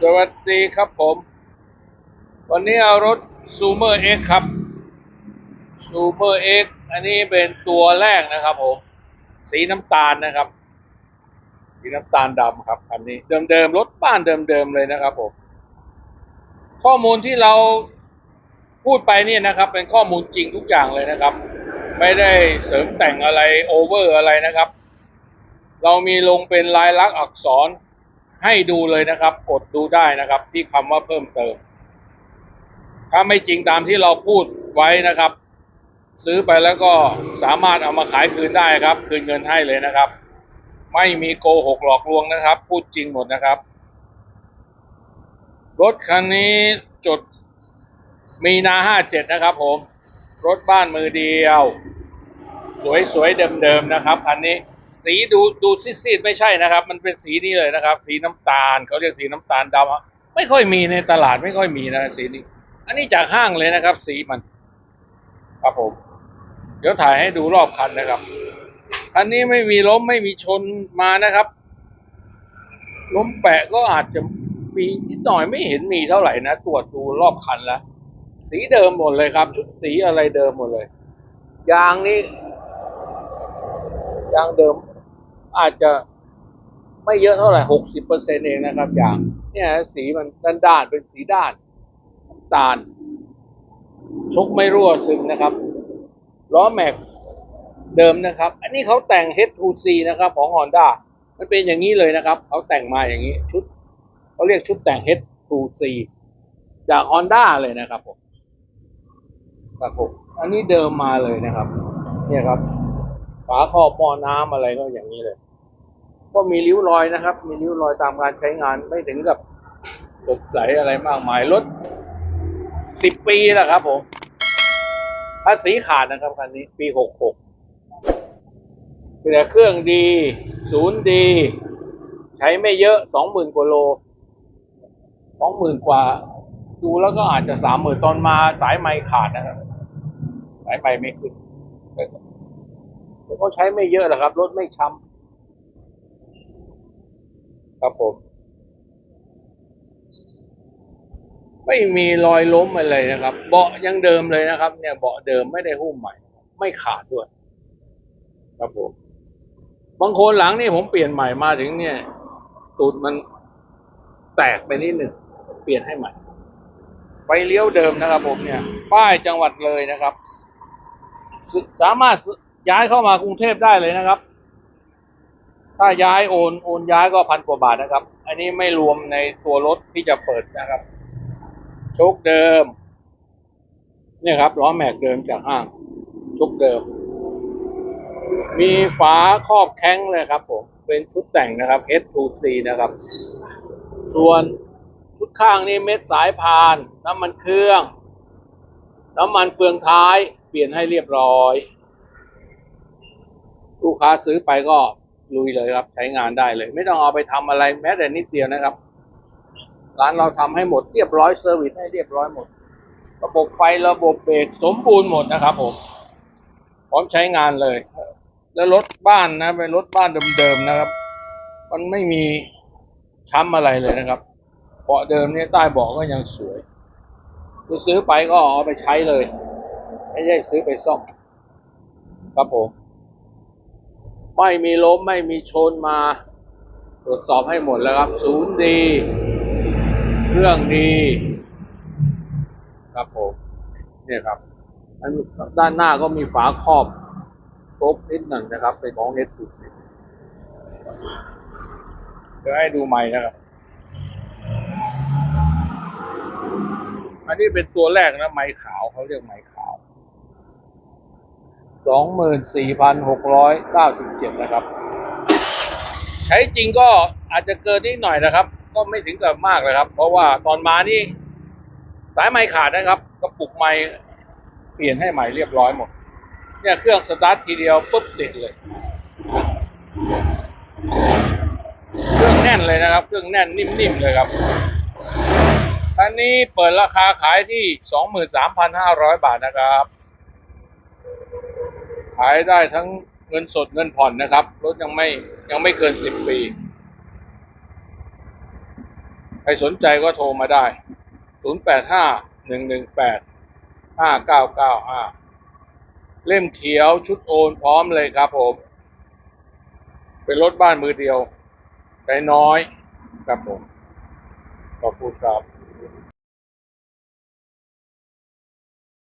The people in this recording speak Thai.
สวัสดีครับผม วันนี้เอารถซูเมอร์เอ็กครับซูเมอร์เอ็กอันนี้เป็นตัวแรกนะครับผม สีน้ำตาลนะครับ สีน้ำตาลดำครับอันนี้เดิมๆรถบ้านเดิมๆเลยนะครับผม ข้อมูลที่เราพูดไปเนี่ยนะครับ เป็นข้อมูลจริงทุกอย่างเลยนะครับ ไม่ได้เสริมแต่งอะไรโอเวอร์อะไรนะครับ เรามีลงเป็นลายลักษณ์อักษร ให้ดูเลยนะครับ กดดูได้นะครับ ที่คำว่าเพิ่มเติม ถ้าไม่จริงตามที่เราพูดไว้นะครับ ซื้อไปแล้วก็สามารถเอามาขายคืนได้ครับ คืนเงินให้เลยนะครับ ไม่มีโกหกหลอกลวงนะครับ พูดจริงหมดนะครับ รถคันนี้จดมีนาห้าเจ็ดนะครับผม รถบ้านมือเดียว สวยๆเดิมๆนะครับคันนี้ สีดูดูซีดๆไม่ใช่นะครับ มันเป็นสีนี้เลยนะครับ สีน้ำตาลเขาเรียกสีน้ำตาลดำไม่ค่อยมีในตลาดไม่ค่อยมีนะสีนี้ อันนี้จากห้างเลยนะครับ สีมัน ครับผม เดี๋ยวถ่ายให้ดูรอบคันนะครับคันนี้ไม่มีล้มไม่มีชนมานะครับ ล้มแปะก็อาจจะมีนิดหน่อยไม่เห็นมีเท่าไหร่นะตรวจดูรอบคันแล้วสีเดิมหมดเลยครับ ชุดสีอะไรเดิมหมดเลย ยางนี่ยางเดิม อาจจะไม่เยอะเท่าไหร่หกสิบเปอร์เซ็นเองนะครับ อย่างเนี่ยสีมันด้านด้านเป็นสีด้านตาล ชุกไม่รั่วซึมนะครับ ล้อแม็กเดิมนะครับ อันนี้เขาแต่ง H2C นะครับ ของ Honda มันเป็นอย่างนี้เลยนะครับ เขาแต่งมาอย่างนี้ชุดเขาเรียกชุดแต่ง H2C จาก Honda เลยนะครับผมครับผมอันนี้เดิมมาเลยนะครับ เนี่ยครับ ฝาครอบหม้อน้ำอะไรก็อย่างนี้เลย ก็มีริ้วรอยนะครับ มีริ้วรอยตามการใช้งานไม่ถึงกับสดใสอะไรมากมายรถสิบปีแล้วครับผมภาษีขาดนะครับคันนี้ปีหกหกแต่เครื่องดีศูนย์ดี ใช้ไม่เยอะสองหมื่นกว่าโลสองหมื่นกว่า ดูแล้วก็อาจจะสามหมื่นตอนมาสายไม้ขาดนะครับ สายไม้ไม่ขึ้นแต่ก็ใช้ไม่เยอะหรอกครับ รถไม่ช้ำ ครับผม ไม่มีรอยล้มอะไรนะครับ เบาะยังเดิมเลยนะครับ เนี่ยเบาะเดิมไม่ได้หุ้มใหม่ ไม่ขาดด้วย ครับผม บางคนหลังนี่ผมเปลี่ยนใหม่มาถึงเนี่ย ตูดมันแตกไปนิดหนึ่งเปลี่ยนให้ใหม่ไปเลี้ยวเดิมนะครับ ผมเนี่ย ป้ายจังหวัดเลยนะครับ สามารถย้ายเข้ามากรุงเทพได้เลยนะครับ ถ้าย้ายโอนโอนย้ายก็พันกว่าบาทนะครับ อันนี้ไม่รวมในตัวรถที่จะเปิดนะครับโชคเดิม เนี่ยครับล้อแม็กเดิมจากห้างโชคเดิม มีฝาครอบแข้งเลยครับผมเป็นชุดแต่งนะครับ S2C นะครับ ส่วนชุดข้างนี่เม็ดสายพาน น้ำมันเครื่อง น้ำมันเฟืองท้าย เปลี่ยนให้เรียบร้อย ลูกค้าซื้อไปก็ ลุยเลยครับ ใช้งานได้เลย ไม่ต้องเอาไปทำอะไรแม้แต่นิดเดียวนะครับ ร้านเราทำให้หมดเรียบร้อยเซอร์วิสให้เรียบร้อยหมด ระบบไฟระบบเบรกสมบูรณ์หมดนะครับผมพร้อมใช้งานเลย แล้วรถบ้านนะเป็นรถบ้านเดิมๆนะครับ มันไม่มีช้ำอะไรเลยนะครับเบาะเดิมเนี่ยใต้เบาะก็ยังสวยคือซื้อไปก็เอาไปใช้เลย ไม่ใช่ซื้อไปซ่อมครับผม ไม่มีล้มไม่มีชนมา ตรวจสอบให้หมดแล้วครับ ศูนย์ดี เครื่องดี ครับผมเนี่ยครับด้านหน้าก็มีฝาครอบครบนิดหนึ่งนะครับเป็นของเน็ตสุดเดี๋ยวให้ดูใหม่นะครับ อันนี้เป็นตัวแรกนะไม้ขาวเขาเรียกไม้ขาว สองหมื่นสี่พันหกร้อยเก้าสิบเจ็ดนะครับ ใช้จริงก็อาจจะเกินนิดหน่อยนะครับ ก็ไม่ถึงกับมากเลยครับ เพราะว่าตอนมานี่ สายไม้ขาดนะครับกระปุกไม้เปลี่ยนให้ใหม่เรียบร้อยหมด เนี่ยเครื่องสตาร์ททีเดียวปุ๊บติดเลย เครื่องแน่นเลยนะครับ เครื่องแน่นนิ่มๆเลยครับอันนี้เปิดราคาขายที่สองหมื่นสามพันห้าร้อยบาทนะครับ ขายได้ทั้งเงินสดเงินผ่อนนะครับ รถยังไม่ยังไม่เกินสิบปี ใครสนใจก็โทรมาได้ 0 8 5 1 1 8 5 9 9 5 เล่มเขียวชุดโอนพร้อมเลยครับผม เป็นรถบ้านมือเดียวใช้น้อยครับผม ขอบคุณครับ